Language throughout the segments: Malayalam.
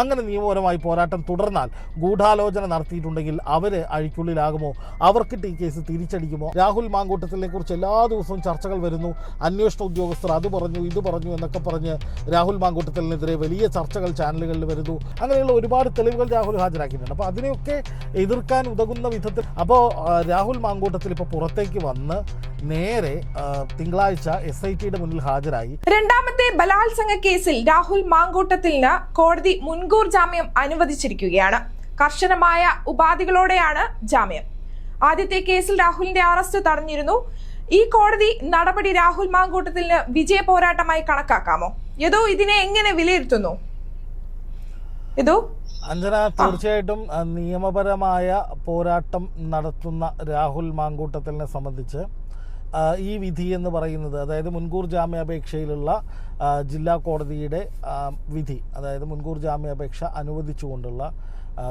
അങ്ങനെ നിയമപരമായി പോരാട്ടം തുടർന്നാൽ ഗൂഢാലോചന നടത്തിയിട്ടുണ്ടെങ്കിൽ അവർ അഴിക്കുള്ളിലാകുമോ? അവർക്ക് ഈ കേസ് തിരിച്ചടിക്കുമോ? രാഹുൽ മാങ്കൂട്ടത്തിനെ കുറിച്ച് എല്ലാ ദിവസവും ചർച്ചകൾ വരുന്നു. അന്വേഷണ ഉദ്യോഗസ്ഥർ അത് പറഞ്ഞു ഇത് പറഞ്ഞു എന്നൊക്കെ പറഞ്ഞ് രാഹുൽ മാങ്കൂട്ടത്തിനെതിരെ വലിയ ചർച്ചകൾ ചാനലുകളിൽ വരുന്നു. അങ്ങനെയുള്ള ഒരുപാട് തെളിവുകൾ രാഹുൽ ഹാജരാക്കിയിട്ടുണ്ട്. അപ്പോൾ അതിനെയൊക്കെ എതിർക്കാൻ ഉതകുന്ന വിധത്തിൽ അപ്പോൾ രാഹുൽ മാങ്കൂട്ടത്തിൽ ഇപ്പോൾ പുറത്തേക്ക് വന്ന് നേരെ തിങ്കളാഴ്ച എസ് ഐ ടിയുടെ മുന്നിൽ ഹാജരായി. രണ്ടാമത്തെ ബലാത്സംഗ കേസിൽ രാഹുൽ മാങ്കൂട്ടത്തിന് കോടതി മുൻകൂർ ജാമ്യം അനുവദിച്ചിരിക്കുകയാണ്. കർശനമായ ഉപാധികളോടെയാണ് ജാമ്യം. ആദ്യത്തെ കേസിൽ രാഹുലിന്റെ അറസ്റ്റ് തടഞ്ഞിരുന്നു. ഈ കോടതി നടപടി രാഹുൽ മാങ്കൂട്ടത്തിന് വിജയ പോരാട്ടമായി കണക്കാക്കാമോ? ഏതോ ഇതിനെ എങ്ങനെ വിലയിരുത്തുന്നു? ഏതോ അഞ്ജന തീർച്ചയായിട്ടും നിയമപരമായ പോരാട്ടം നടത്തുന്ന രാഹുൽ മാങ്കൂട്ടത്തിനെ സംബന്ധിച്ച് ഈ വിധി എന്ന് പറയുന്നത് അതായത് മുൻകൂർ ജാമ്യാപേക്ഷയിലുള്ള ജില്ലാ കോടതിയുടെ വിധി അതായത് മുൻകൂർ ജാമ്യാപേക്ഷ അനുവദിച്ചുകൊണ്ടുള്ള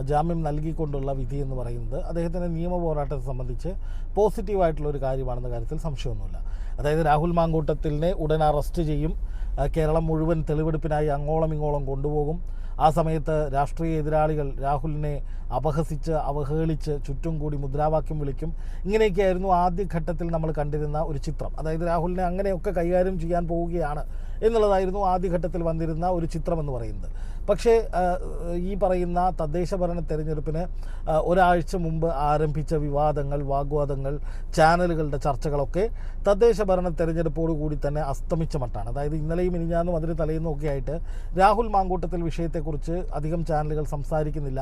ജാമ്യം നൽകിക്കൊണ്ടുള്ള വിധി എന്ന് പറയുന്നത് അദ്ദേഹത്തിന്റെ നിയമ പോരാട്ടത്തെ സംബന്ധിച്ച് പോസിറ്റീവായിട്ടുള്ള ഒരു കാര്യമാണെന്ന കാര്യത്തിൽ സംശയമൊന്നുമില്ല. അതായത് രാഹുൽ മാങ്കൂട്ടത്തിനെ ഉടൻ അറസ്റ്റ് ചെയ്യും. കേരളം മുഴുവൻ തെളിവെടുപ്പിനായി അങ്ങോളം ഇങ്ങോളം കൊണ്ടുപോകും. ആ സമയത്ത് രാഷ്ട്രീയ എതിരാളികൾ രാഹുലിനെ അപഹസിച്ച് അവഹേളിച്ച് ചുറ്റും കൂടി മുദ്രാവാക്യം വിളിക്കും. ഇങ്ങനെയൊക്കെയായിരുന്നു ആദ്യഘട്ടത്തിൽ നമ്മൾ കണ്ടിരുന്ന ഒരു ചിത്രം. അതായത് രാഹുലിനെ അങ്ങനെയൊക്കെ കൈകാര്യം ചെയ്യാൻ പോവുകയാണ് എന്നുള്ളതായിരുന്നു ആദ്യഘട്ടത്തിൽ വന്നിരുന്ന ഒരു ചിത്രം എന്ന് പറയുന്നത്. പക്ഷേ ഈ പറയുന്ന തദ്ദേശ ഭരണ തെരഞ്ഞെടുപ്പിന് ഒരാഴ്ച മുമ്പ് ആരംഭിച്ച വിവാദങ്ങൾ വാഗ്വാദങ്ങൾ ചാനലുകളുടെ ചർച്ചകളൊക്കെ തദ്ദേശ ഭരണ തെരഞ്ഞെടുപ്പോട് കൂടി തന്നെ അസ്തമിച്ച മട്ടാണ്. അതായത് ഇന്നലെയും ഇനിഞ്ഞാന്നും അതിന് തലേന്നും ഒക്കെ ആയിട്ട് രാഹുൽ മാങ്കൂട്ടത്തിൽ വിഷയത്തെക്കുറിച്ച് അധികം ചാനലുകൾ സംസാരിക്കുന്നില്ല.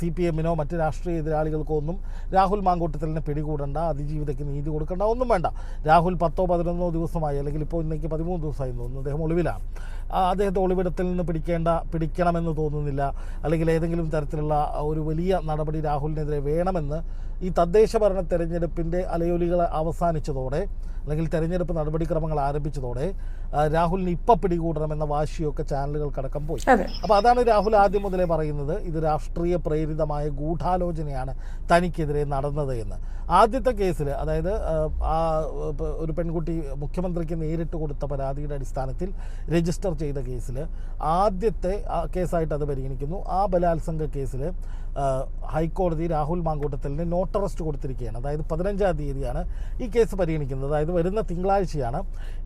സി പി എമ്മിനോ മറ്റ് രാഷ്ട്രീയ എതിരാളികൾക്കോ ഒന്നും രാഹുൽ മാങ്കൂട്ടത്തിലിനെ പിടികൂടണ്ട അതിജീവിതയ്ക്ക് നീതി കൊടുക്കേണ്ട ഒന്നും വേണ്ട. രാഹുൽ പത്തോ പതിനൊന്നോ ദിവസമായി അല്ലെങ്കിൽ ഇപ്പോൾ ഇന്നേക്ക് പതിമൂന്ന് ദിവസമായി തോന്നുന്നു അദ്ദേഹം ഒളിവിലാണ്. അദ്ദേഹത്തെ ഒളിവിടത്തിൽ നിന്ന് പിടിക്കേണ്ട പിടിക്കണമെന്ന് തോന്നുന്നില്ല. അല്ലെങ്കിൽ ഏതെങ്കിലും തരത്തിലുള്ള ഒരു വലിയ നടപടി രാഹുലിനെതിരെ വേണമെന്ന് ഈ തദ്ദേശ ഭരണ തെരഞ്ഞെടുപ്പിന്റെ അലയൊലികൾ അവസാനിച്ചതോടെ അല്ലെങ്കിൽ തെരഞ്ഞെടുപ്പ് നടപടിക്രമങ്ങൾ ആരംഭിച്ചതോടെ രാഹുലിന് ഇപ്പം പിടികൂടണമെന്ന വാശിയൊക്കെ ചാനലുകൾക്കടക്കം പോയി. അപ്പോൾ അതാണ് രാഹുൽ ആദ്യം മുതലേ പറയുന്നത് ഇത് രാഷ്ട്രീയ പ്രേരിതമായ ഗൂഢാലോചനയാണ് തനിക്കെതിരെ നടന്നത് എന്ന്. ആദ്യത്തെ കേസിൽ അതായത് ഒരു പെൺകുട്ടി മുഖ്യമന്ത്രിക്ക് നേരിട്ട് കൊടുത്ത പരാതിയുടെ അടിസ്ഥാനത്തിൽ രജിസ്റ്റർ ചെയ്ത കേസിൽ ആദ്യത്തെ കേസായിട്ട് അത് പരിഗണിക്കുന്നു. ആ ബലാത്സംഗ കേസിൽ ഹൈക്കോടതി രാഹുൽ മാങ്കൂട്ടത്തലിന് നോട്ട് അറസ്റ്റ് കൊടുത്തിരിക്കുകയാണ്. അതായത് പതിനഞ്ചാം തീയതിയാണ് ഈ കേസ് പരിഗണിക്കുന്നത്. അതായത് വരുന്ന തിങ്കളാഴ്ചയാണ്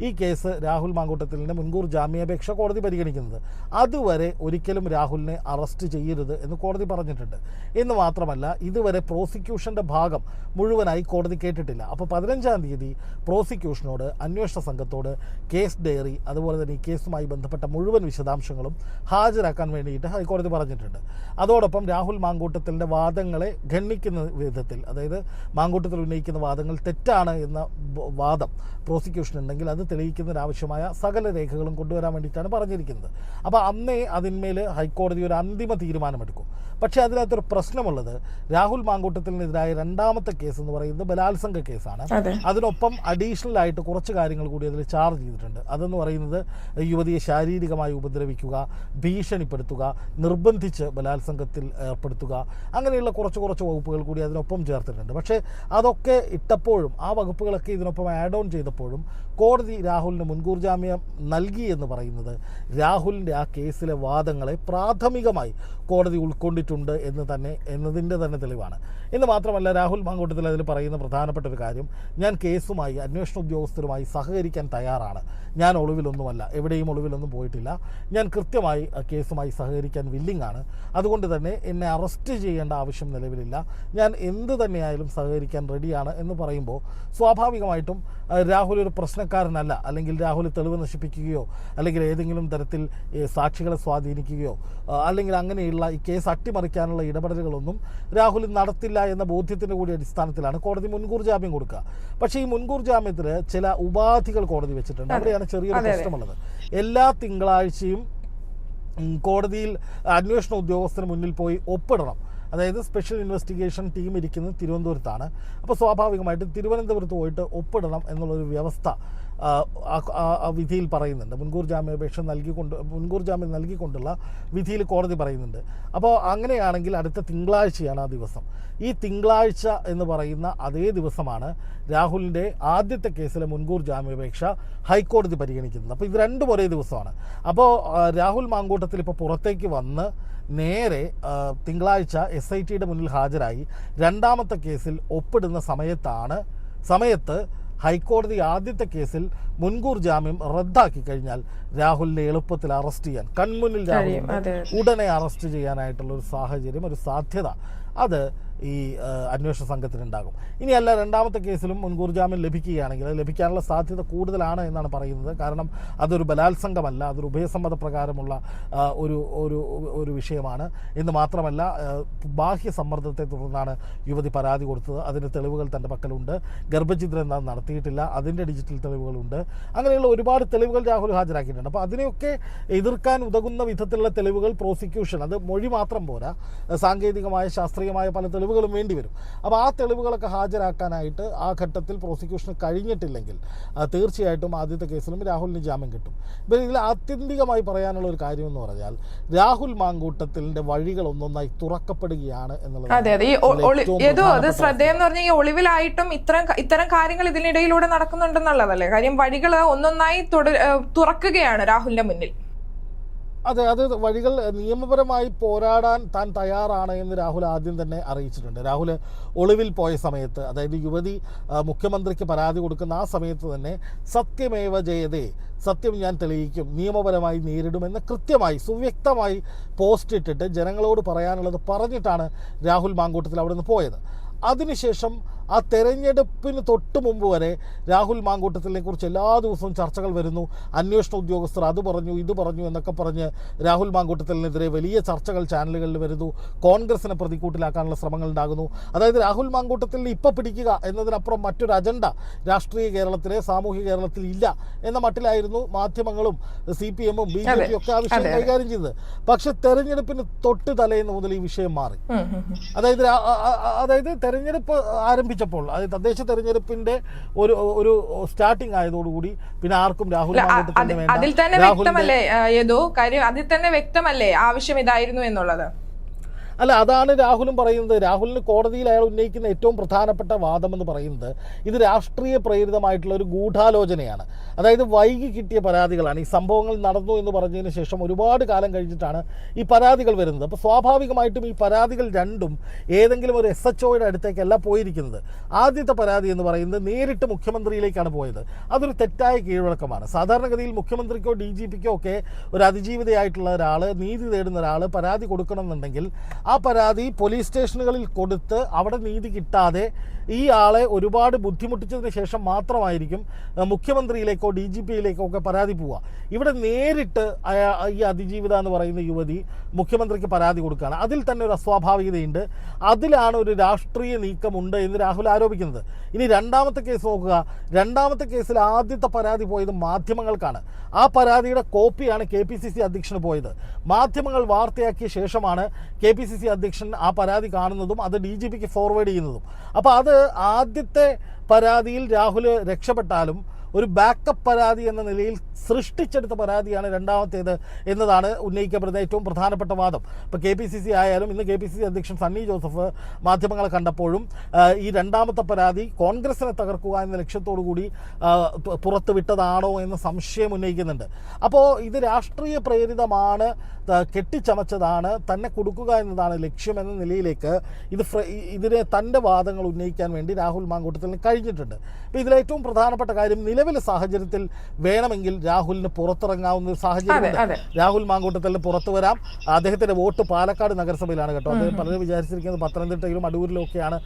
ഈ കേസ് രാഹുൽ മാങ്കൂട്ടത്തലിന് മുൻകൂർ ജാമ്യാപേക്ഷ കോടതി പരിഗണിക്കുന്നത്. അതുവരെ ഒരിക്കലും രാഹുലിനെ അറസ്റ്റ് ചെയ്യരുത് എന്ന് കോടതി പറഞ്ഞിട്ടുണ്ട്. എന്ന് മാത്രമല്ല ഇതുവരെ പ്രോസിക്യൂഷന്റെ ഭാഗം മുഴുവനായി കോടതി കേട്ടിട്ടില്ല. അപ്പോൾ പതിനഞ്ചാം തീയതി പ്രോസിക്യൂഷനോട് അന്വേഷണ സംഘത്തോട് കേസ് ഡയറി അതുപോലെ തന്നെ ഈ കേസുമായി ബന്ധപ്പെട്ട മുഴുവൻ വിശദാംശങ്ങളും ഹാജരാക്കാൻ വേണ്ടിയിട്ട് ഹൈക്കോടതി പറഞ്ഞിട്ടുണ്ട്. അതോടൊപ്പം രാഹുൽ മാങ്കൂട്ടത്തിന്റെ വാദങ്ങളെ ഖണ്ഡിക്കുന്ന വിധത്തിൽ അതായത് മാങ്കൂട്ടത്തിൽ ഉന്നയിക്കുന്ന വാദങ്ങൾ തെറ്റാണ് എന്ന വാദം പ്രോസിക്യൂഷൻ ഉണ്ടെങ്കിൽ അത് തെളിയിക്കുന്നതിനാവശ്യമായ സകല രേഖകളും കൊണ്ടുവരാൻ വേണ്ടിയിട്ടാണ് പറഞ്ഞിരിക്കുന്നത്. അപ്പോൾ അന്നേ അതിന്മേൽ ഹൈക്കോടതി ഒരു അന്തിമ തീരുമാനമെടുക്കും. പക്ഷേ അതിനകത്തൊരു പ്രശ്നമുള്ളത് രാഹുൽ മാങ്കൂട്ടത്തിനെതിരായ രണ്ടാമത്തെ കേസ് എന്ന് പറയുന്നത് ബലാത്സംഗ കേസാണ്. അതെ. അതിനൊപ്പം അഡീഷണൽ ആയിട്ട് കുറച്ച് കാര്യങ്ങൾ കൂടി അതിൽ ചാർജ് ചെയ്തിട്ടുണ്ട്. അതെന്ന് പറയുന്നത് യുവതിയെ ശാരീരികമായി ഉപദ്രവിക്കുക ഭീഷണിപ്പെടുത്തുക നിർബന്ധിച്ച് ബലാത്സംഗത്തിൽ ഏർപ്പെടുത്തുക അങ്ങനെയുള്ള കുറച്ച് കുറച്ച് വകുപ്പുകൾ കൂടി അതിനൊപ്പം ചേർത്തിട്ടുണ്ട്. പക്ഷേ അതൊക്കെ ഇട്ടപ്പോഴും ആ വകുപ്പുകളൊക്കെ ഇതിനൊപ്പം ആഡ് ഓൺ ചെയ്തപ്പോഴും കോടതി രാഹുലിന് മുൻകൂർ ജാമ്യം നൽകി എന്ന് പറയുന്നത് രാഹുലിന്റെ ആ കേസിലെ വാദങ്ങളെ പ്രാഥമികമായി കോടതി ഉൾക്കൊണ്ടിട്ടുണ്ട് എന്ന് തന്നെ എന്നതിന്റെ തന്നെ തെളിവാണ്. എന്ന് മാത്രമല്ല രാഹുൽ മാങ്കൂട്ടത്തിൽ അതിൽ പറയുന്ന പ്രധാനപ്പെട്ട ഒരു കാര്യം ഞാൻ കേസുമായി അന്വേഷണ ഉദ്യോഗസ്ഥരുമായി സഹകരിക്കാൻ തയ്യാറാണ്. ഞാൻ ഒളിവിലൊന്നുമല്ല എവിടെയും ഒളിവിലൊന്നും പോയിട്ടില്ല. ഞാൻ കൃത്യമായി കേസുമായി സഹകരിക്കാൻ വില്ലിംഗ് ആണ് അതുകൊണ്ട് തന്നെ എന്നെ അറസ്റ്റ് ചെയ്യേണ്ട ആവശ്യം നിലവിലില്ല. ഞാൻ എന്ത് തന്നെയായാലും സഹകരിക്കാൻ റെഡിയാണ് എന്ന് പറയുമ്പോൾ സ്വാഭാവികമായിട്ടും രാഹുൽ ഒരു പ്രശ്നക്കാരനല്ല. അല്ലെങ്കിൽ രാഹുൽ തെളിവ് നശിപ്പിക്കുകയോ അല്ലെങ്കിൽ ഏതെങ്കിലും തരത്തിൽ സാക്ഷികളെ സ്വാധീനിക്കുകയോ അല്ലെങ്കിൽ അങ്ങനെയുള്ള ഈ കേസ് അട്ടിമറിക്കാനുള്ള ഇടപെടലുകളൊന്നും രാഹുൽ നടത്തില്ല എന്ന ബോധ്യത്തിന്റെ കൂടി അടിസ്ഥാനത്തിലാണ് കോടതി മുൻകൂർ ജാമ്യം കൊടുക്കുക. പക്ഷേ ഈ മുൻകൂർ ജാമ്യത്തിന് ചില ഉപാധികൾ കോടതി വെച്ചിട്ടുണ്ട്. അവിടെയാണ് ചെറിയൊരു. പ്രശ്നമുള്ളത്. എല്ലാ തിങ്കളാഴ്ചയും കോടതിയിൽ അന്വേഷണ ഉദ്യോഗസ്ഥന് മുന്നിൽ പോയി ഒപ്പിടണം. അതായത് സ്പെഷ്യൽ ഇൻവെസ്റ്റിഗേഷൻ ടീം ഇരിക്കുന്നത് തിരുവനന്തപുരത്താണ്. അപ്പോൾ സ്വാഭാവികമായിട്ടും തിരുവനന്തപുരത്ത് പോയിട്ട് ഒപ്പിടണം എന്നുള്ളൊരു വ്യവസ്ഥ വിധിയിൽ പറയുന്നുണ്ട്. മുൻകൂർ ജാമ്യാപേക്ഷ നൽകിക്കൊണ്ട് മുൻകൂർ ജാമ്യം നൽകിക്കൊണ്ടുള്ള വിധിയിൽ കോടതി പറയുന്നുണ്ട്. അപ്പോൾ അങ്ങനെയാണെങ്കിൽ അടുത്ത തിങ്കളാഴ്ചയാണ് ആ ദിവസം. ഈ തിങ്കളാഴ്ച എന്ന് പറയുന്ന അതേ ദിവസമാണ് രാഹുലിന്റെ ആദ്യത്തെ കേസിലെ മുൻകൂർ ജാമ്യാപേക്ഷ ഹൈക്കോടതി പരിഗണിക്കുന്നത്. അപ്പോൾ ഇത് രണ്ടും ഒരേ ദിവസമാണ്. അപ്പോൾ രാഹുൽ മാങ്കൂട്ടത്തിൽ ഇപ്പോൾ പുറത്തേക്ക് വന്ന് നേരെ തിങ്കളാഴ്ച എസ് ഐ ടിയുടെ മുന്നിൽ ഹാജരായി രണ്ടാമത്തെ കേസിൽ ഒപ്പിടുന്ന സമയത്താണ് സമയത്ത് ഹൈക്കോടതി ആദ്യത്തെ കേസിൽ മുൻകൂർ ജാമ്യം റദ്ദാക്കി കഴിഞ്ഞാൽ രാഹുലിനെ എളുപ്പത്തിൽ അറസ്റ്റ് ചെയ്യാൻ കൺമുന്നിൽ രാഹുലിനെ. ഉടനെ അറസ്റ്റ് ചെയ്യാനായിട്ടുള്ള ഒരു സാഹചര്യം ഒരു സാധ്യത അത് ഈ അന്വേഷണ സംഘത്തിനുണ്ടാകും. ഇനിയല്ല രണ്ടാമത്തെ കേസിലും മുൻകൂർ ജാമ്യം ലഭിക്കുകയാണെങ്കിൽ ലഭിക്കാനുള്ള സാധ്യത കൂടുതലാണ് എന്നാണ് പറയുന്നത്. കാരണം അതൊരു ബലാത്സംഗമല്ല അതൊരു ഉഭയസമ്മത പ്രകാരമുള്ള ഒരു ഒരു ഒരു വിഷയമാണ്. എന്ന് മാത്രമല്ല ബാഹ്യ സമ്മർദ്ദത്തെ തുടർന്നാണ് യുവതി പരാതി കൊടുത്തത്. അതിന്റെ തെളിവുകൾ തന്റെ പക്കലുണ്ട്. ഗർഭചിത്രം നടത്തിയിട്ടില്ല. അതിന്റെ ഡിജിറ്റൽ തെളിവുകളുണ്ട്. അങ്ങനെയുള്ള ഒരുപാട് തെളിവുകൾ രാഹുൽ ഹാജരാക്കിയിട്ടുണ്ട്. അപ്പോൾ അതിനെയൊക്കെ എതിർക്കാൻ ഉതകുന്ന വിധത്തിലുള്ള തെളിവുകൾ പ്രോസിക്യൂഷൻ അത് മൊഴി മാത്രം പോരാ. സാങ്കേതികമായ ശാസ്ത്രീയമായ പല തെളിവുകളും വേണ്ടി വരും. അപ്പോൾ ആ തെളിവുകളൊക്കെ ഹാജരാക്കാനായിട്ട് ആ ഘട്ടത്തിൽ പ്രോസിക്യൂഷന് കഴിഞ്ഞിട്ടില്ലെങ്കിൽ തീർച്ചയായിട്ടും ആദ്യത്തെ കേസിലും രാഹുലിന് ജാമ്യം കിട്ടും. ഇപ്പം ഇതിൽ ആത്യന്തികമായി പറയാനുള്ള ഒരു കാര്യം എന്ന് പറഞ്ഞാൽ രാഹുൽ മാങ്കൂട്ടത്തിന്റെ വഴികൾ ഒന്നൊന്നായി തുറക്കപ്പെടുകയാണ് എന്നുള്ളത് അതെ അതെ. ഈ ഏതോ അത് ശ്രദ്ധയെന്ന് പറഞ്ഞാൽ ഈ ഒളിവിലായിട്ടും ഇത്തരം ഇത്തരം കാര്യങ്ങൾ ഇതിനിടയിലൂടെ നടക്കുന്നുണ്ടെന്നുള്ളതല്ലേ? കാര്യം വഴികൾ ഒന്നൊന്നായി തുറക്കുകയാണ് രാഹുലിന്റെ മുന്നിൽ. അതെ അത് വഴികൾ നിയമപരമായി പോരാടാൻ താൻ തയ്യാറാണ് എന്ന് രാഹുൽ ആദ്യം തന്നെ അറിയിച്ചിട്ടുണ്ട്. രാഹുൽ ഒളിവിൽ പോയ സമയത്ത് അതായത് യുവതി മുഖ്യമന്ത്രിക്ക് പരാതി കൊടുക്കുന്ന ആ സമയത്ത് തന്നെ സത്യമേവ ജയതേ സത്യം ഞാൻ തെളിയിക്കും നിയമപരമായി നേരിടുമെന്ന് കൃത്യമായി സുവ്യക്തമായി പോസ്റ്റ് ഇട്ടിട്ട് ജനങ്ങളോട് പറയാനുള്ളത് പറഞ്ഞിട്ടാണ് രാഹുൽ മാങ്കൂട്ടത്തിൽ അവിടെ നിന്ന് പോയത്. അതിനുശേഷം ആ തെരഞ്ഞെടുപ്പിന് തൊട്ട് മുമ്പ് വരെ രാഹുൽ മാങ്കൂട്ടത്തിനെ കുറിച്ച് എല്ലാ ദിവസവും ചർച്ചകൾ വരുന്നു. അന്വേഷണ ഉദ്യോഗസ്ഥർ അത് പറഞ്ഞു ഇത് പറഞ്ഞു എന്നൊക്കെ പറഞ്ഞ് രാഹുൽ മാങ്കൂട്ടത്തിനെതിരെ വലിയ ചർച്ചകൾ ചാനലുകളിൽ വരുന്നു. കോൺഗ്രസിനെ പ്രതിക്കൂട്ടിലാക്കാനുള്ള ശ്രമങ്ങൾ ഉണ്ടാകുന്നു. അതായത് രാഹുൽ മാങ്കൂട്ടത്തിൽ ഇപ്പം പിടിക്കുക എന്നതിനപ്പുറം മറ്റൊരു അജണ്ട രാഷ്ട്രീയ കേരളത്തിലെ സാമൂഹിക കേരളത്തിൽ ഇല്ല എന്ന മട്ടിലായിരുന്നു മാധ്യമങ്ങളും സി പി എമ്മും ബി ജെ പിയും ഒക്കെ ആ വിഷയം. കൈകാര്യം ചെയ്തത്. പക്ഷെ തെരഞ്ഞെടുപ്പിന് തൊട്ട് തലേന്ന് മുതൽ ഈ വിഷയം മാറി. അതായത് അതായത് തെരഞ്ഞെടുപ്പ് ആരംഭിച്ചപ്പോൾ അത് തദ്ദേശ തെരഞ്ഞെടുപ്പിന്റെ ഒരു ഒരു സ്റ്റാർട്ടിംഗ് ആയതോടുകൂടി പിന്നെ ആർക്കും രാഹുൽ അതിൽ തന്നെ വ്യക്തമല്ലേ ഏതോ കാര്യം അതിൽ തന്നെ വ്യക്തമല്ലേ ആവശ്യം ഇതായിരുന്നു എന്നുള്ളത്? അല്ല അതാണ് രാഹുലും പറയുന്നത്. രാഹുലിന് കോടതിയിൽ അയാൾ ഉന്നയിക്കുന്ന ഏറ്റവും പ്രധാനപ്പെട്ട വാദം എന്ന് പറയുന്നത് ഇത് രാഷ്ട്രീയ പ്രേരിതമായിട്ടുള്ള ഒരു ഗൂഢാലോചനയാണ്. അതായത് വൈകി കിട്ടിയ പരാതികളാണ്. ഈ സംഭവങ്ങൾ നടന്നു എന്ന് പറഞ്ഞതിന് ശേഷം ഒരുപാട് കാലം കഴിഞ്ഞിട്ടാണ് ഈ പരാതികൾ വരുന്നത്. അപ്പോൾ സ്വാഭാവികമായിട്ടും ഈ പരാതികൾ രണ്ടും ഏതെങ്കിലും ഒരു എസ് എച്ച് ഒയുടെ അടുത്തേക്കല്ല പോയിരിക്കുന്നത്. ആദ്യത്തെ പരാതി എന്ന് പറയുന്നത് നേരിട്ട് മുഖ്യമന്ത്രിയിലേക്കാണ് പോയത്. അതൊരു തെറ്റായ കീഴ്വഴക്കമാണ്. സാധാരണഗതിയിൽ മുഖ്യമന്ത്രിക്കോ ഡി ജി പിക്കോ ഒക്കെ ഒരു അതിജീവിതയായിട്ടുള്ള ഒരാൾ നീതി തേടുന്ന ഒരാൾ പരാതി കൊടുക്കണമെന്നുണ്ടെങ്കിൽ ആ പരാതി പോലീസ് സ്റ്റേഷനുകളിൽ കൊടുത്ത് അവിടെ നീതി കിട്ടാതെ ഈ ആളെ ഒരുപാട് ബുദ്ധിമുട്ടിച്ചതിന് ശേഷം മാത്രമായിരിക്കും മുഖ്യമന്ത്രിയിലേക്കോ ഡി ജി പിയിലേക്കോ ഒക്കെ പരാതി പോവുക. ഇവിടെ നേരിട്ട് ഈ അതിജീവിത എന്ന് പറയുന്ന യുവതി മുഖ്യമന്ത്രിക്ക് പരാതി കൊടുക്കുകയാണ്. അതിൽ തന്നെ ഒരു അസ്വാഭാവികതയുണ്ട്. അതിലാണ് ഒരു രാഷ്ട്രീയ നീക്കമുണ്ട് എന്ന് രാഹുൽ ആരോപിക്കുന്നത്. ഇനി രണ്ടാമത്തെ കേസ് നോക്കുക. രണ്ടാമത്തെ കേസിൽ ആദ്യത്തെ പരാതി പോയത് മാധ്യമങ്ങൾക്കാണ്. ആ പരാതിയുടെ കോപ്പിയാണ് കെ പി സി സി അധ്യക്ഷന് പോയത്. മാധ്യമങ്ങൾ വാർത്തയാക്കിയ ശേഷമാണ് കെ പി സി സി അധ്യക്ഷൻ ആ പരാതി കാണുന്നതും അത് ഡി ജി പിക്ക് ഫോർവേഡ് ചെയ്യുന്നതും. അപ്പോൾ അത് ആദ്യത്തെ പരാതിയിൽ രാഹുൽ രക്ഷപ്പെട്ടാലും ഒരു ബാക്കപ്പ് പരാതി എന്ന നിലയിൽ സൃഷ്ടിച്ചെടുത്ത പരാതിയാണ് രണ്ടാമത്തേത് എന്നതാണ് ഉന്നയിക്കപ്പെടുന്ന ഏറ്റവും പ്രധാനപ്പെട്ട വാദം. ഇപ്പോൾ കെ പി സി സി ആയാലും ഇന്ന് കെ പി സി സി അധ്യക്ഷൻ സണ്ണി ജോസഫ് മാധ്യമങ്ങളെ കണ്ടപ്പോഴും ഈ രണ്ടാമത്തെ പരാതി കോൺഗ്രസിനെ തകർക്കുക എന്ന ലക്ഷ്യത്തോടു കൂടി പുറത്തു വിട്ടതാണോ എന്ന സംശയം ഉന്നയിക്കുന്നുണ്ട്. അപ്പോൾ ഇത് രാഷ്ട്രീയ പ്രേരിതമാണ് കെട്ടിച്ചമച്ചതാണ് തന്നെ കൊടുക്കുക എന്നതാണ് ലക്ഷ്യം എന്ന നിലയിലേക്ക് ഇത് ഇതിനെ തന്റെ വാദങ്ങൾ ഉന്നയിക്കാൻ വേണ്ടി രാഹുൽ മാങ്കൂട്ടത്തിൽ കഴിഞ്ഞിട്ടുണ്ട്. അപ്പോൾ ഇതിലേറ്റവും പ്രധാനപ്പെട്ട കാര്യം നിലവിലെ സാഹചര്യത്തിൽ വേണമെങ്കിൽ രാഹുലിന് പുറത്തിറങ്ങാവുന്ന ഒരു സാഹചര്യമുണ്ട്. രാഹുൽ മാങ്കൂട്ടത്തിൽ പുറത്തു വരാം. അദ്ദേഹത്തിന്റെ വോട്ട് പാലക്കാട് നഗരസഭയിലാണ് കേട്ടോ. അദ്ദേഹം പലരും വിചാരിച്ചിരിക്കുന്നത് പത്തനംതിട്ടയിലും അടൂരിലും ഒക്കെയാണ്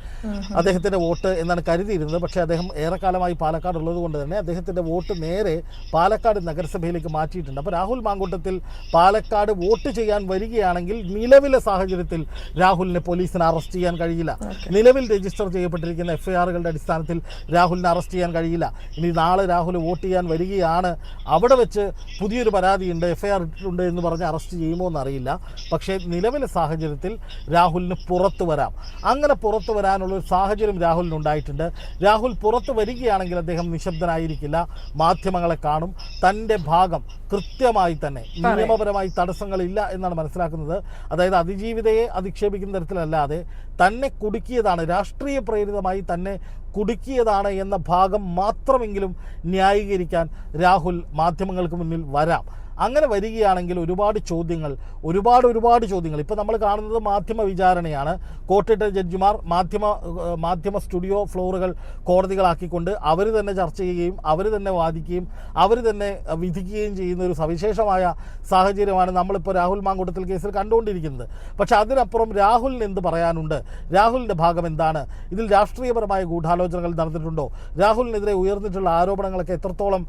അദ്ദേഹത്തിന്റെ വോട്ട് എന്നാണ് കരുതിയിരുന്നത്. പക്ഷേ അദ്ദേഹം ഏറെക്കാലമായി പാലക്കാട് ഉള്ളത് കൊണ്ട് തന്നെ അദ്ദേഹത്തിന്റെ വോട്ട് നേരെ പാലക്കാട് നഗരസഭയിലേക്ക് മാറ്റിയിട്ടുണ്ട്. അപ്പോൾ രാഹുൽ മാങ്കൂട്ടത്തിൽ പാലക്കാട് വോട്ട് ചെയ്യാൻ വരികയാണെങ്കിൽ നിലവിലെ സാഹചര്യത്തിൽ രാഹുലിനെ പോലീസിന് അറസ്റ്റ് ചെയ്യാൻ കഴിയില്ല. നിലവിൽ രജിസ്റ്റർ ചെയ്യപ്പെട്ടിരിക്കുന്ന എഫ്ഐആറുകളുടെ അടിസ്ഥാനത്തിൽ രാഹുലിനെ അറസ്റ്റ് ചെയ്യാൻ കഴിയില്ല. ഇനി നാളെ രാഹുൽ വോട്ട് ചെയ്യാൻ വരികയാണ്. അവിടെ വെച്ച് പുതിയൊരു പരാതിയുണ്ട് എഫ് ഐ ആർ ഇട്ടിട്ടുണ്ട് എന്ന് പറഞ്ഞ് അറസ്റ്റ് ചെയ്യുമോ എന്നറിയില്ല. പക്ഷേ നിലവിലെ സാഹചര്യത്തിൽ രാഹുലിന് പുറത്തു വരാം. അങ്ങനെ പുറത്തു വരാനുള്ള ഒരു സാഹചര്യം രാഹുലിന് ഉണ്ടായിട്ടുണ്ട്. രാഹുൽ പുറത്തു വരികയാണെങ്കിൽ അദ്ദേഹം നിശബ്ദനായിരിക്കില്ല. മാധ്യമങ്ങളെ കാണും. തന്റെ ഭാഗം കൃത്യമായി തന്നെ നിയമപരമായി തടസ്സങ്ങളില്ല എന്നാണ് മനസ്സിലാക്കുന്നത്. അതായത് അതിജീവിതയെ അധിക്ഷേപിക്കുന്ന തരത്തിലല്ലാതെ തന്നെ കുടുക്കിയതാണ്. രാഷ്ട്രീയ പ്രേരിതമായി തന്നെ കുടുക്കിയതാണ് എന്ന ഭാഗം മാത്രമെങ്കിലും ന്യായീകരിക്കാൻ രാഹുൽ മാധ്യമങ്ങൾക്ക് മുന്നിൽ വരാം. അങ്ങനെ വരികയാണെങ്കിൽ ഒരുപാട് ചോദ്യങ്ങൾ ഒരുപാട് ഒരുപാട് ചോദ്യങ്ങൾ. ഇപ്പോൾ നമ്മൾ കാണുന്നത് മാധ്യമ വിചാരണയാണ്. കോർട്ടിട്ട ജഡ്ജിമാർ മാധ്യമ മാധ്യമ സ്റ്റുഡിയോ ഫ്ലോറുകൾ കോടതികളാക്കിക്കൊണ്ട് അവർ തന്നെ ചർച്ച ചെയ്യുകയും അവർ തന്നെ വാദിക്കുകയും അവർ തന്നെ വിധിക്കുകയും ചെയ്യുന്ന ഒരു സവിശേഷമായ സാഹചര്യമാണ് നമ്മളിപ്പോൾ രാഹുൽ മാങ്കൂട്ടത്തിൽ കേസിൽ കണ്ടുകൊണ്ടിരിക്കുന്നത്. പക്ഷെ അതിനപ്പുറം രാഹുലിന് എന്ത് പറയാനുണ്ട്? രാഹുലിന്റെ ഭാഗം എന്താണ്? ഇതിൽ രാഷ്ട്രീയപരമായ ഗൂഢാലോചനകൾ നടന്നിട്ടുണ്ടോ? രാഹുലിനെതിരെ ഉയർന്നിട്ടുള്ള ആരോപണങ്ങളൊക്കെ എത്രത്തോളം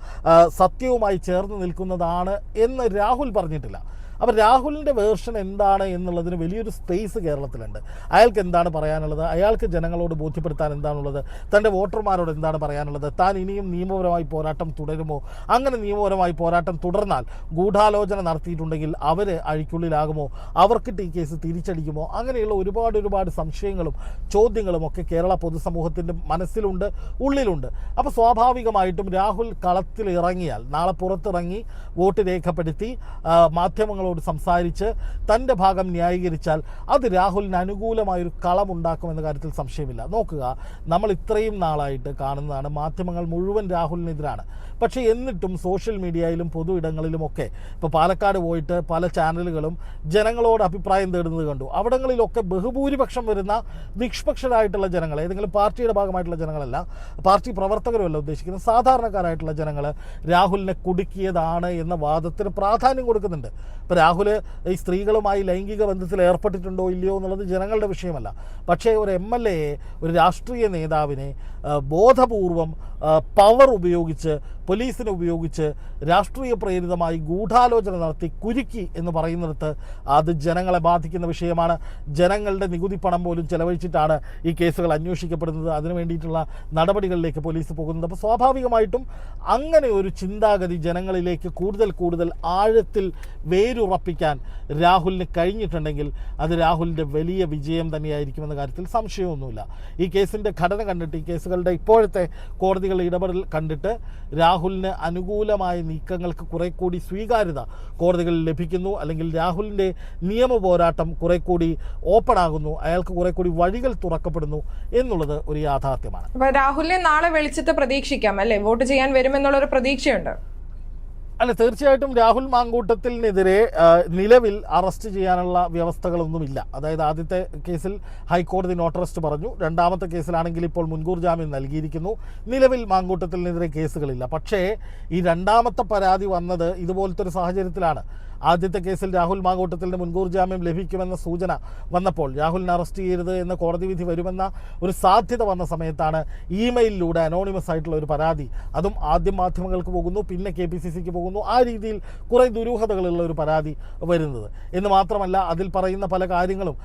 സത്യവുമായി ചേർന്ന് നിൽക്കുന്നതാണ് എന്ന് രാഹുൽ പറഞ്ഞിട്ടില്ല. അപ്പോൾ രാഹുലിന്റെ വേർഷൻ എന്താണ് എന്നുള്ളതിന് വലിയൊരു സ്പേസ് കേരളത്തിലുണ്ട്. അയാൾക്ക് എന്താണ് പറയാനുള്ളത്? അയാൾക്ക് ജനങ്ങളോട് ബോധ്യപ്പെടുത്താൻ എന്താണുള്ളത്? തന്റെ വോട്ടർമാരോട് എന്താണ് പറയാനുള്ളത്? താൻ ഇനിയും നിയമപരമായി പോരാട്ടം തുടരുമോ? അങ്ങനെ നിയമപരമായി പോരാട്ടം തുടർന്നാൽ ഗൂഢാലോചന നടത്തിയിട്ടുണ്ടെങ്കിൽ അവർ അഴിക്കുള്ളിലാകുമോ? അവർക്ക് ടി കേസ് തിരിച്ചടിക്കുമോ? അങ്ങനെയുള്ള ഒരുപാട് ഒരുപാട് സംശയങ്ങളും ചോദ്യങ്ങളും ഒക്കെ കേരള പൊതുസമൂഹത്തിന്റെ മനസ്സിലുണ്ട് ഉള്ളിലുണ്ട്. അപ്പോൾ സ്വാഭാവികമായിട്ടും രാഹുൽ കളത്തിൽ ഇറങ്ങിയാൽ നാളെ പുറത്തിറങ്ങി വോട്ട് രേഖപ്പെടുത്തി ആ, മാധ്യമങ്ങളോട് സംസാരിച്ച് തന്റെ ഭാഗം ന്യായീകരിച്ചാൽ അത് രാഹുലിന് അനുകൂലമായൊരു കളമുണ്ടാക്കുമെന്ന കാര്യത്തിൽ സംശയമില്ല. നോക്കുക നമ്മൾ ഇത്രയും നാളായിട്ട് കാണുന്നതാണ് മാധ്യമങ്ങൾ മുഴുവൻ രാഹുലിനെതിരാണ്. പക്ഷേ എന്നിട്ടും സോഷ്യൽ മീഡിയയിലും പൊതു ഇടങ്ങളിലുമൊക്കെ ഇപ്പോൾ പാലക്കാട് പോയിട്ട് പല ചാനലുകളും ജനങ്ങളോട് അഭിപ്രായം തേടുന്നത് കണ്ടു. അവിടങ്ങളിലൊക്കെ ബഹുഭൂരിപക്ഷം വരുന്ന നിഷ്പക്ഷരായിട്ടുള്ള ജനങ്ങൾ ഏതെങ്കിലും പാർട്ടിയുടെ ഭാഗമായിട്ടുള്ള ജനങ്ങളല്ല പാർട്ടി പ്രവർത്തകരുമല്ല ഉദ്ദേശിക്കുന്നത്. സാധാരണക്കാരായിട്ടുള്ള ജനങ്ങൾ രാഹുലിനെ കുടുക്കിയതാണ് എന്ന വാദത്തിന് പ്രാധാന്യം കൊടുക്കുന്നുണ്ട്. ഇപ്പോൾ രാഹുൽ ഈ സ്ത്രീകളുമായി ലൈംഗിക ബന്ധത്തിൽ ഏർപ്പെട്ടിട്ടുണ്ടോ ഇല്ലയോ എന്നുള്ളത് ജനങ്ങളുടെ വിഷയമല്ല. പക്ഷേ ഒരു എം എൽ എയെ ഒരു രാഷ്ട്രീയ നേതാവിനെ ബോധപൂർവം പവർ ഉപയോഗിച്ച് പോലീസിനെ ഉപയോഗിച്ച് രാഷ്ട്രീയ പ്രേരിതമായി ഗൂഢാലോചന നടത്തി കുരുക്കി എന്ന് പറയുന്നിടത്ത് അത് ജനങ്ങളെ ബാധിക്കുന്ന വിഷയമാണ്. ജനങ്ങളുടെ നികുതി പണം പോലും ചെലവഴിച്ചിട്ടാണ് ഈ കേസുകൾ അന്വേഷിക്കപ്പെടുന്നത്. അതിനു വേണ്ടിയിട്ടുള്ള നടപടികളിലേക്ക് പോലീസ് പോകുന്നത് അപ്പോൾ സ്വാഭാവികമായിട്ടും അങ്ങനെ ഒരു ചിന്താഗതി ജനങ്ങളിലേക്ക് കൂടുതൽ കൂടുതൽ ആഴത്തിൽ വേരുറപ്പിക്കാൻ രാഹുലിന് കഴിഞ്ഞിട്ടുണ്ടെങ്കിൽ അത് രാഹുലിന്റെ വലിയ വിജയം തന്നെയായിരിക്കുമെന്ന കാര്യത്തിൽ സംശയമൊന്നുമില്ല. ഈ കേസിന്റെ ഘടന കണ്ടിട്ട് ഈ കേസുകളുടെ ഇപ്പോഴത്തെ കോടതികളുടെ ഇടപെടൽ കണ്ടിട്ട് രാഹുലിന് അനുകൂലമായ നീക്കങ്ങൾക്ക് കുറെ കൂടി സ്വീകാര്യത കോടതികളിൽ ലഭിക്കുന്നു. അല്ലെങ്കിൽ രാഹുലിന്റെ നിയമ പോരാട്ടം കുറെ കൂടി ഓപ്പൺ ആകുന്നു. അയാൾക്ക് കുറെ കൂടി വഴികൾ തുറക്കപ്പെടുന്നു എന്നുള്ളത് ഒരു യാഥാർത്ഥ്യമാണ്. രാഹുലിനെ നാളെ വെളിച്ചത്ത് പ്രതീക്ഷിക്കാം അല്ലെ? വോട്ട് ചെയ്യാൻ വരുമെന്നുള്ള ഒരു പ്രതീക്ഷയുണ്ട്. അല്ല തീർച്ചയായിട്ടും രാഹുൽ മാങ്കൂട്ടത്തിനെതിരെ നിലവിൽ അറസ്റ്റ് ചെയ്യാനുള്ള വ്യവസ്ഥകളൊന്നുമില്ല. അതായത് ആദ്യത്തെ കേസിൽ ഹൈക്കോടതി നോട്ട് അറസ്റ്റ് പറഞ്ഞു. രണ്ടാമത്തെ കേസിലാണെങ്കിൽ ഇപ്പോൾ മുൻകൂർ ജാമ്യം നൽകിയിരിക്കുന്നു. നിലവിൽ മാങ്കൂട്ടത്തിനെതിരെ കേസുകളില്ല. പക്ഷേ ഈ രണ്ടാമത്തെ പരാതി വന്നത് ഇതുപോലത്തെ ഒരു സാഹചര്യത്തിലാണ്. ആദ്യത്തെ കേസിൽ രാഹുൽ മാങ്കൂട്ടത്തിന് മുൻകൂർ ജാമ്യം ലഭിക്കുമെന്ന സൂചന വന്നപ്പോൾ രാഹുലിനെ അറസ്റ്റ് ചെയ്യരുത് എന്ന കോടതി വിധി വരുമെന്ന ഒരു സാധ്യത വന്ന സമയത്താണ് ഇമെയിലിലൂടെ അനോണിമസ് ആയിട്ടുള്ള ഒരു പരാതി. അതും ആദ്യം മാധ്യമങ്ങൾക്ക് പോകുന്നു പിന്നെ കെ പി സി സിക്ക് പോകുന്നു. ആ രീതിയിൽ കുറേ ദുരൂഹതകളുള്ള ഒരു പരാതി വരുന്നത്. എന്ന് മാത്രമല്ല അതിൽ പറയുന്ന പല കാര്യങ്ങളും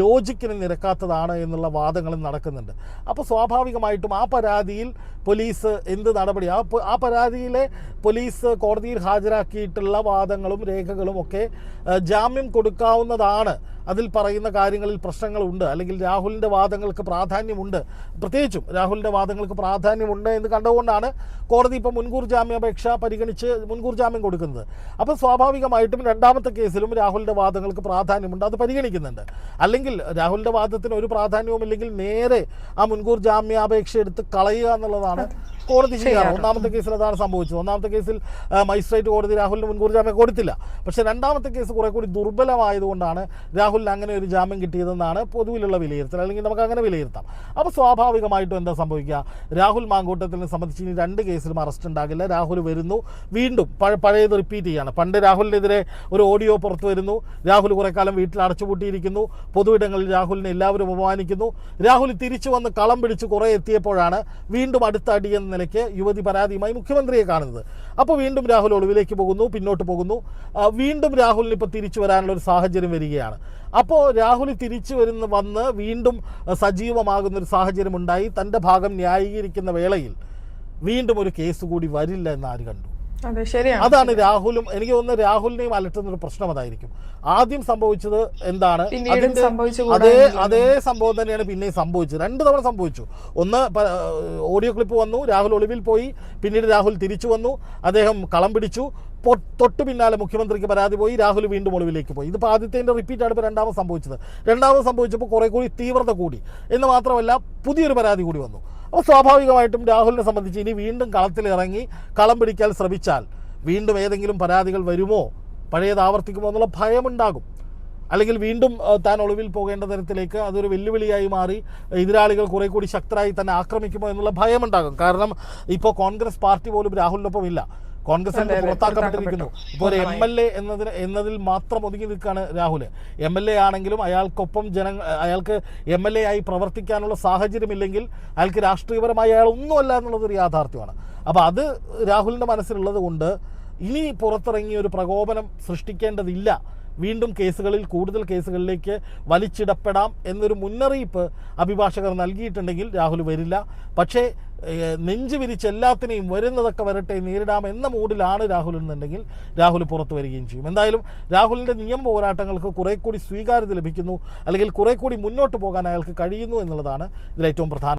ലോജിക്കിന് നിരക്കാത്തതാണ് എന്നുള്ള വാദങ്ങളും നടക്കുന്നുണ്ട്. അപ്പോൾ സ്വാഭാവികമായിട്ടും ആ പരാതിയിൽ പോലീസ് എന്ത് നടപടി ആ പരാതിയിലെ പോലീസ് കോടതിയിൽ ഹാജരാക്കിയിട്ടുള്ള വാദങ്ങളും രേഖകളും ഒക്കെ ജാമ്യം കൊടുക്കാവുന്നതാണ്. അതിൽ പറയുന്ന കാര്യങ്ങളിൽ പ്രശ്നങ്ങളുണ്ട്. അല്ലെങ്കിൽ രാഹുലിന്റെ വാദങ്ങൾക്ക് പ്രാധാന്യമുണ്ട്. പ്രത്യേകിച്ചും രാഹുലിന്റെ വാദങ്ങൾക്ക് പ്രാധാന്യമുണ്ട് എന്ന് കണ്ടുകൊണ്ടാണ് കോടതി ഇപ്പോൾ മുൻകൂർ ജാമ്യാപേക്ഷ പരിഗണിച്ച് മുൻകൂർ ജാമ്യം കൊടുക്കുന്നത്. അപ്പോൾ സ്വാഭാവികമായിട്ടും രണ്ടാമത്തെ കേസിലും രാഹുലിന്റെ വാദങ്ങൾക്ക് പ്രാധാന്യമുണ്ട്. അത് പരിഗണിക്കുന്നുണ്ട്. അല്ലെങ്കിൽ രാഹുലിന്റെ വാദത്തിന് ഒരു പ്രാധാന്യവുമില്ലെങ്കിൽ നേരെ ആ മുൻകൂർ ജാമ്യാപേക്ഷ എടുത്ത് കളയുക എന്നുള്ളതാണ് കോടതി ചെയ്യാറ് ഒന്നാമത്തെ കേസിൽ അതാണ് സംഭവിച്ചത്. ഒന്നാമത്തെ കേസിൽ മജിസ്ട്രേറ്റ് കോടതി രാഹുലിന് മുൻകൂർ ജാമ്യം കൊടുത്തില്ല. പക്ഷേ രണ്ടാമത്തെ കേസ് കുറെ കൂടി ദുർബലമായതുകൊണ്ടാണ് രാഹുലിന് അങ്ങനെ ഒരു ജാമ്യം കിട്ടിയതെന്നാണ് പൊതുവിലുള്ള വിലയിരുത്തൽ. അല്ലെങ്കിൽ നമുക്ക് അങ്ങനെ വിലയിരുത്താം. അപ്പോൾ സ്വാഭാവികമായിട്ടും എന്താ സംഭവിക്കുക? രാഹുൽ മാങ്കൂട്ടത്തിനെ സംബന്ധിച്ച് ഇനി രണ്ട് കേസിലും അറസ്റ്റ് ഉണ്ടാകില്ല. രാഹുൽ വരുന്നു. വീണ്ടും പഴ- പഴയത് റിപ്പീറ്റ് ചെയ്യാണ്. പണ്ട് രാഹുലിനെതിരെ ഒരു ഓഡിയോ പുറത്തു വരുന്നു. രാഹുൽ കുറെ കാലം വീട്ടിൽ അടച്ചുപൂട്ടിയിരിക്കുന്നു. പൊതുവിടങ്ങളിൽ രാഹുലിനെ എല്ലാവരും അപമാനിക്കുന്നു. രാഹുൽ തിരിച്ചു വന്ന് കളം പിടിച്ച് കുറേ എത്തിയപ്പോഴാണ് വീണ്ടും അടുത്ത അടി എന്ന നിലയ്ക്ക് യുവതി പരാതിയുമായി മുഖ്യമന്ത്രിയെ കാണുന്നത്. അപ്പോൾ വീണ്ടും രാഹുൽ ഒളിവിലേക്ക് പോകുന്നു പിന്നോട്ട് പോകുന്നു. വീണ്ടും രാഹുലിന് ഇപ്പോൾ തിരിച്ചു വരാനുള്ള ഒരു സാഹചര്യം വരികയാണ്. അപ്പോൾ രാഹുൽ തിരിച്ചു വരുന്ന വന്ന് വീണ്ടും സജീവമാകുന്ന ഒരു സാഹചര്യം ഉണ്ടായി തന്റെ ഭാഗം ന്യായീകരിക്കുന്ന വേളയിൽ വീണ്ടും ഒരു കേസ് കൂടി വരില്ല എന്ന് ആര് കണ്ടു? അതാണ് രാഹുലും എനിക്ക് തോന്നുന്നത് രാഹുലിനെയും അലട്ടുന്ന ഒരു പ്രശ്നം അതായിരിക്കും. ആദ്യം സംഭവിച്ചത് എന്താണ്? അതിന്റെ അതേ അതേ സംഭവം തന്നെയാണ് പിന്നെയും സംഭവിച്ചത്. രണ്ടു തവണ സംഭവിച്ചു. ഒന്ന് ഓഡിയോ ക്ലിപ്പ് വന്നു രാഹുൽ ഒളിവിൽ പോയി. പിന്നീട് രാഹുൽ തിരിച്ചു വന്നു. അദ്ദേഹം കളം പിടിച്ചു. തൊട്ടു പിന്നാലെ മുഖ്യമന്ത്രിക്ക് പരാതി പോയി. രാഹുൽ വീണ്ടും ഒളിവിലേക്ക് പോയി. ഇതിപ്പോൾ ആദ്യത്തേന്റെ റിപ്പീറ്റാണ് ഇപ്പോൾ രണ്ടാമത് സംഭവിച്ചത്. രണ്ടാമത് സംഭവിച്ചപ്പോൾ കുറേ കൂടി തീവ്രത കൂടി. എന്ന് മാത്രമല്ല പുതിയൊരു പരാതി കൂടി വന്നു. അപ്പോൾ സ്വാഭാവികമായിട്ടും രാഹുലിനെ സംബന്ധിച്ച് ഇനി വീണ്ടും കളത്തിലിറങ്ങി കളം പിടിക്കാൻ ശ്രമിച്ചാൽ വീണ്ടും ഏതെങ്കിലും പരാതികൾ വരുമോ? പഴയത് ആവർത്തിക്കുമോ എന്നുള്ള ഭയമുണ്ടാകും. അല്ലെങ്കിൽ വീണ്ടും താൻ ഒളിവിൽ പോകേണ്ട തരത്തിലേക്ക് അതൊരു വെല്ലുവിളിയായി മാറി എതിരാളികൾ കുറെ കൂടി ശക്തരായി തന്നെ ആക്രമിക്കുമോ എന്നുള്ള ഭയമുണ്ടാകും. കാരണം ഇപ്പോൾ കോൺഗ്രസ് പാർട്ടി പോലും രാഹുലിനൊപ്പം ഇല്ല കോൺഗ്രസ് അതെ, അതെ, പുറത്താക്കപ്പെട്ടിരിക്കുന്നു പുറത്താക്കപ്പെട്ടു. ഇപ്പോൾ ഒരു എം എൽ എ എന്നതിന് എന്നതിൽ മാത്രം ഒതുങ്ങി നിൽക്കുകയാണ് രാഹുൽ എം എൽ എ ആണെങ്കിലും അയാൾക്കൊപ്പം ജന അയാൾക്ക് എം എൽ എ ആയി പ്രവർത്തിക്കാനുള്ള സാഹചര്യമില്ലെങ്കിൽ അയാൾക്ക് രാഷ്ട്രീയപരമായി അയാൾ ഒന്നുമല്ല എന്നുള്ളത് ഒരു യാഥാർത്ഥ്യമാണ്. അപ്പോൾ അത് രാഹുലിന്റെ മനസ്സിലുള്ളത് കൊണ്ട് ഇനി പുറത്തിറങ്ങി ഒരു പ്രകോപനം സൃഷ്ടിക്കേണ്ടതില്ല വീണ്ടും കേസുകളിൽ കൂടുതൽ കേസുകളിലേക്ക് വലിച്ചിടപ്പെടാം എന്നൊരു മുന്നറിയിപ്പ് അഭിഭാഷകർ നൽകിയിട്ടുണ്ടെങ്കിൽ രാഹുൽ വരില്ല. പക്ഷേ നെഞ്ചു വിരിച്ച് എല്ലാത്തിനെയും വരുന്നതൊക്കെ വരട്ടെ നേരിടാം എന്ന മൂഡിലാണ് രാഹുൽ എന്നുണ്ടെങ്കിൽ രാഹുൽ പുറത്തു വരികയും ചെയ്യും. എന്തായാലും രാഹുലിന്റെ നിയമ പോരാട്ടങ്ങൾക്ക് കുറെ കൂടി സ്വീകാര്യത ലഭിക്കുന്നു. അല്ലെങ്കിൽ കുറെ കൂടി മുന്നോട്ട് പോകാൻ അയാൾക്ക് കഴിയുന്നു എന്നുള്ളതാണ് ഇതിലേറ്റവും പ്രധാന